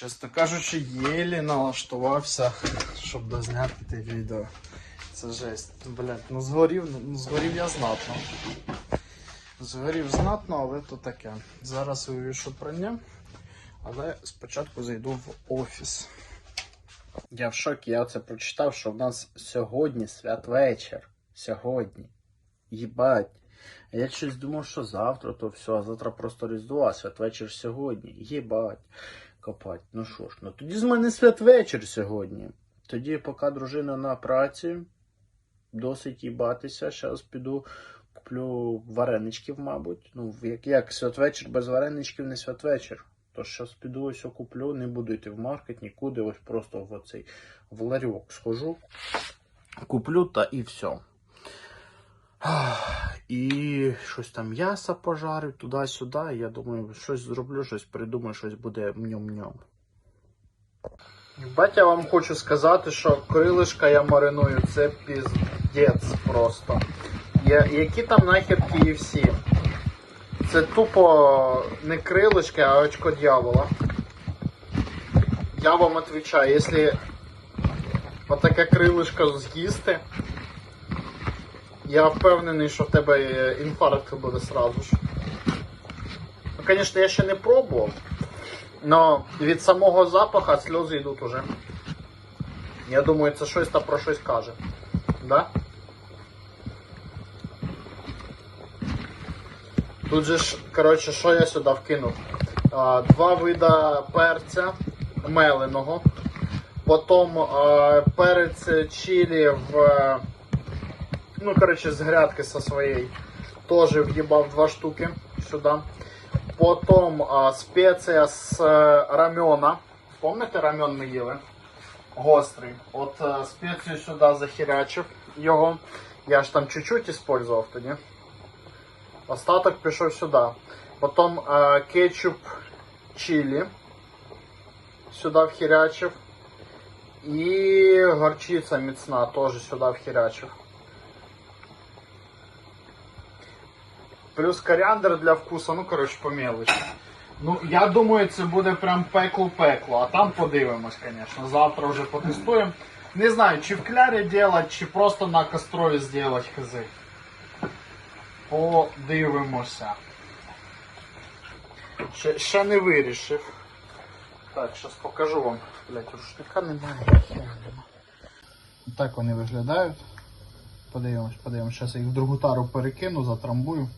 Чесно кажучи, єлі налаштувався, щоб дозняти те відео. Це жесть. Блять, ну згорів, ну згорів я знатно. Згорів знатно, але то таке. Зараз вивішу прання, але спочатку зайду в офіс. Я в шокі, я це прочитав, що в нас сьогодні святвечір. Сьогодні. Їбать. А Я щось думав, що завтра, то все, а завтра просто Різдво, а святвечір сьогодні. Єбать. Копать. Ну що ж, ну тоді з мене святвечір сьогодні. Тоді, поки дружина на праці, досить їбатися. Зараз піду куплю вареничків, мабуть. Ну, як, як святвечір без вареничків не святвечір. Тож зараз піду ось куплю, не буду йти в маркет нікуди, ось просто в оцей в ларьок схожу. Куплю та і все. І щось там м'ясо пожарив туди-сюди. Я думаю, щось зроблю, щось придумаю, щось буде мньом-мньом. Бать, я вам хочу сказати, що крилишка я мариную, це піздець просто. Я, які там нахер KFC? Це тупо не крилишки, а очко дьявола. Я вам отвечаю, якщо отаке крилишко з'їсти, я впевнений, що в тебе інфаркт буде сразу ж. Ну, звісно, я ще не пробував, але від самого запаха сльози йдуть уже. Я думаю, це щось та про щось каже. Да? Тут же ж, коротше, що я сюди вкинув? Два вида перця меленого. Потім перець чилі в. е, Ну, коротше, з грядки со своєї. Теж в'їбав два штуки сюди. Потім а, спеція з е, рамена. Помните, рамен ми їли? Гострий. От е, спецію сюди захерячив його. Я ж там чуть-чуть использував тоді. Остаток пішов сюди. Потім е, кетчуп чилі. Сюди вхерячив. І горчиця міцна теж сюди вхерячив. Плюс коріандр для вкусу, ну коротше, по мелочі. Ну, я думаю, це буде прям пекло-пекло, а там подивимось, звісно. Завтра вже потестуємо. Не знаю, чи в клярі делать, чи просто на кострові зробити хз. Подивимося. Ще, ще не вирішив. Так, зараз покажу вам. Блять, рушника немає. Так вони виглядають. Подивимось, подивимось. Зараз їх в другу тару перекину, затрамбую.